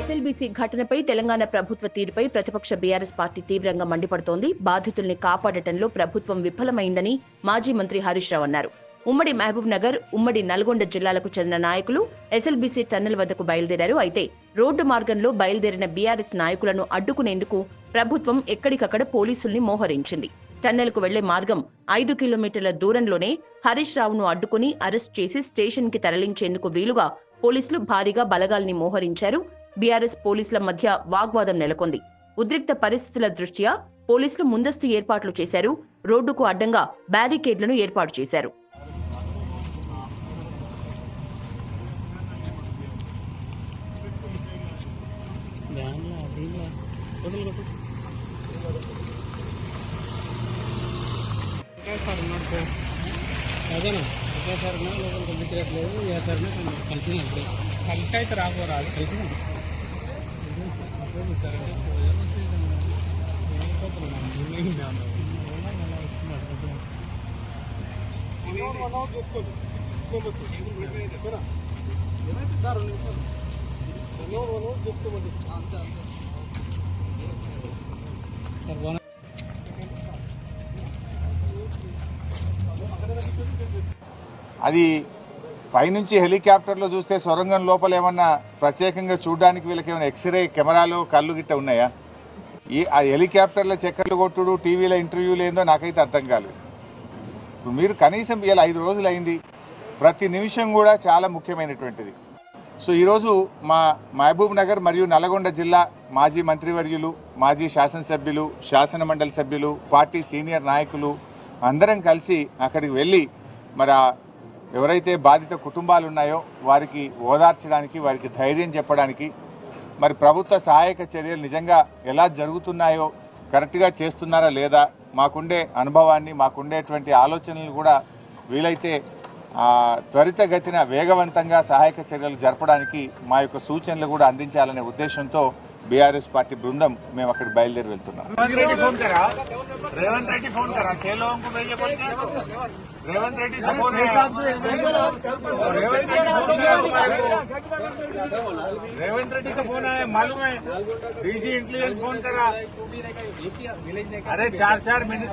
SLBC ఘటనపై తెలంగాణ ప్రభుత్వ తీరుపై ప్రతిపక్ష బీఆర్ఎస్ పార్టీ తీవ్రంగా మండిపడుతోంది. బాధితుల్ని కాపాడటంలో ప్రభుత్వం విఫలమైందని మాజీ మంత్రి హరీష్ రావు అన్నారు. ఉమ్మడి మహబూబ్ నగర్ ఉమ్మడి నల్గొండ జిల్లాలకు చెందిన నాయకులు ఎస్ఎల్బీసీ టన్నెల్ వద్దకు బయలుదేరారు. అయితే రోడ్డు మార్గంలో బయలుదేరిన బీఆర్ఎస్ నాయకులను అడ్డుకునేందుకు ప్రభుత్వం ఎక్కడికక్కడ పోలీసుల్ని మోహరించింది. టన్నెల్కు వెళ్ళే మార్గం ఐదు కిలోమీటర్ల దూరంలోనే హరీష్ రావును అడ్డుకుని అరెస్ట్ చేసి స్టేషన్కి తరలించేందుకు వీలుగా పోలీసులు భారీగా బలగాల్ని మోహరించారు. బీఆర్ఎస్ పోలీసుల మధ్య వాగ్వాదం నెలకొంది. ఉద్రిక్త పరిస్థితుల దృష్ట్యా పోలీసులు ముందస్తు ఏర్పాట్లు చేశారు. రోడ్డుకు అడ్డంగా బ్యారికేడ్లను ఏర్పాటు చేశారు. సార్ ఉన్నాడు అదేనా ఒకే సార్ ఉన్నా లోపల పంపించట్లేదు ఏ సార్ కలిసి కలిసి అయితే రాకపోరాదు కలిసిన సార్ చేసుకోమండి అది పైనుంచి హెలికాప్టర్లో చూస్తే సొరంగం లోపల ఏమన్నా ప్రత్యేకంగా చూడడానికి వీళ్ళకి ఏమైనా ఎక్స్రే కెమెరాలు కళ్ళు గిట్ట ఉన్నాయా? ఈ ఆ హెలికాప్టర్ల చక్కర్లు కొట్టుడు టీవీలో ఇంటర్వ్యూలు ఏందో నాకైతే అర్థం కాలేదు. ఇప్పుడు మీరు కనీసం ఇలా ఐదు రోజులు అయింది. ప్రతి నిమిషం కూడా చాలా ముఖ్యమైనటువంటిది. సో ఈరోజు మా మహబూబ్ నగర్ మరియు నల్గొండ జిల్లా మాజీ మంత్రివర్యులు మాజీ శాసనసభ్యులు శాసన మండలి సభ్యులు పార్టీ సీనియర్ నాయకులు అందరం కలిసి అక్కడికి వెళ్ళి మరి ఎవరైతే బాధిత కుటుంబాలు ఉన్నాయో వారికి ఓదార్చడానికి వారికి ధైర్యం చెప్పడానికి మరి ప్రభుత్వ సహాయక చర్యలు నిజంగా ఎలా జరుగుతున్నాయో కరెక్ట్గా చేస్తున్నారా లేదా మాకుండే అనుభవాన్ని మాకుండేటువంటి ఆలోచనలు కూడా వీలైతే త్వరితగతిన వేగవంతంగా సహాయక చర్యలు జరపడానికి మా యొక్క సూచనలు కూడా అందించాలనే ఉద్దేశంతో బీఆర్ఎస్ పార్టీ బృందం మేము అక్కడ బయలుదేరి వెళ్తున్నాం रेवंत रेड्डी फोन करा रेवंत रेड्डी फोन करा छह लोगों को भेजे बोल के रेवंत रेड्डी से फोन है और रेवंत रेड्डी फोन करा तुम्हारे को रेवंत रेड्डी का फोन आया मालूम है डीजी इंटेलिजेंस फोन करा अरे चार चार मिनट